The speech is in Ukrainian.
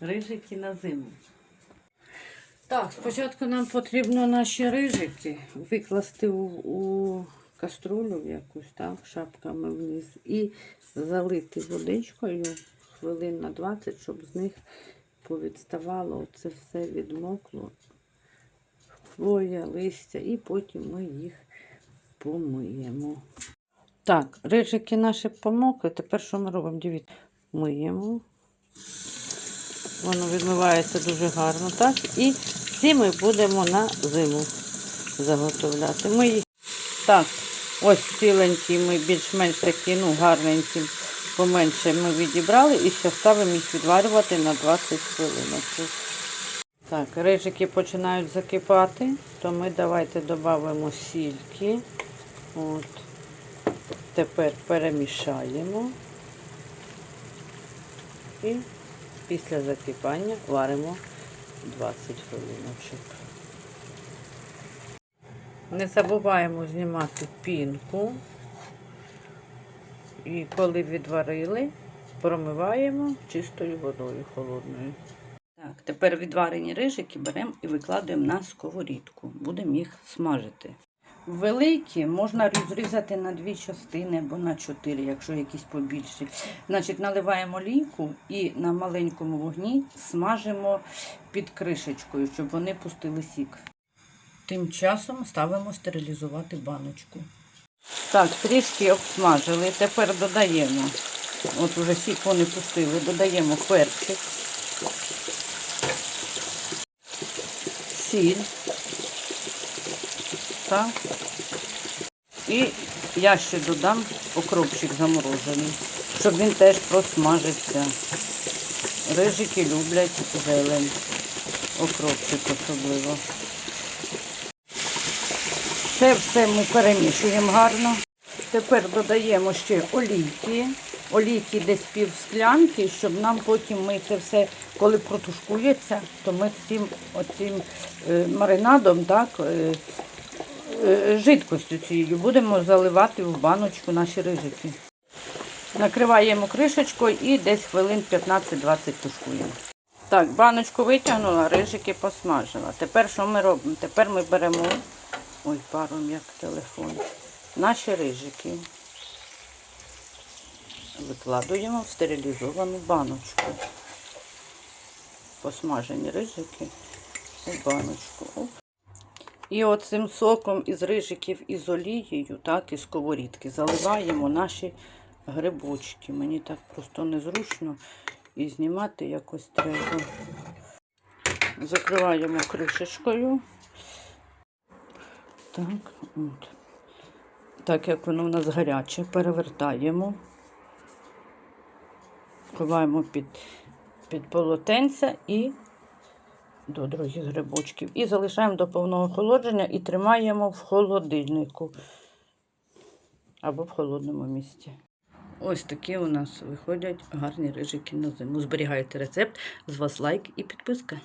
Рижики на зиму. Так, спочатку нам потрібно наші рижики викласти у, у каструлю якусь, так, шапками вниз, і залити водичкою хвилин на 20, щоб з них повідставало це все відмокло, хвоя, листя, і потім ми їх помиємо. Так, рижики наші помокли. Тепер що ми робимо? Дивіться, миємо. Воно відмивається дуже гарно, так? І ці ми будемо на зиму заготовляти. Ми їх так, ось ціленькі, ми більш-менш такі, ну, гарненькі, поменше ми відібрали і ще ставимо їх відварювати на 20 хвилин. Так, рижики починають закипати, то ми давайте додамо сільки. От. Тепер перемішаємо і після закипання варимо 20 хвилиночок. Не забуваємо знімати пінку. І коли відварили, промиваємо чистою водою холодною. Так, тепер відварені рижики беремо і викладаємо на сковорідку. Будемо їх смажити. Великі можна розрізати на дві частини або на чотири, якщо якісь побільші. Значить, наливаємо олійку і на маленькому вогні смажимо під кришечкою, щоб вони пустили сік. Тим часом ставимо стерилізувати баночку. Так, трішки обсмажили. Тепер додаємо, от уже сік вони пустили, додаємо перчик, сіль. Так. І я ще додам окропчик заморожений, щоб він теж просмажився. Рижики люблять зелень, окропчик особливо. Це все ми перемішуємо гарно. Тепер додаємо ще олійки. Олійки десь пів склянки, щоб нам потім ми це все, коли протушкується, то ми цим оцим е, маринадом, так, е, жидкостю цією будемо заливати в баночку наші рижики. Накриваємо кришечкою і десь хвилин 15-20 тушкуємо. Так, баночку витягнула, рижики посмажила. Тепер що ми робимо? Тепер ми беремо, ой, паром як телефон, наші рижики. Викладуємо в стерилізовану баночку. Посмажені рижики у баночку. І оцим соком із рижиків із олією, так, із сковорідки, заливаємо наші грибочки. Мені так просто незручно і знімати якось треба. Закриваємо кришечкою. Так, от. Так як воно у нас гаряче, перевертаємо. Ховаємо під, під полотенце і до других грибочків. І залишаємо до повного охолодження і тримаємо в холодильнику або в холодному місці. Ось такі у нас виходять гарні рижики на зиму. Зберігайте рецепт, з вас лайк і підписка.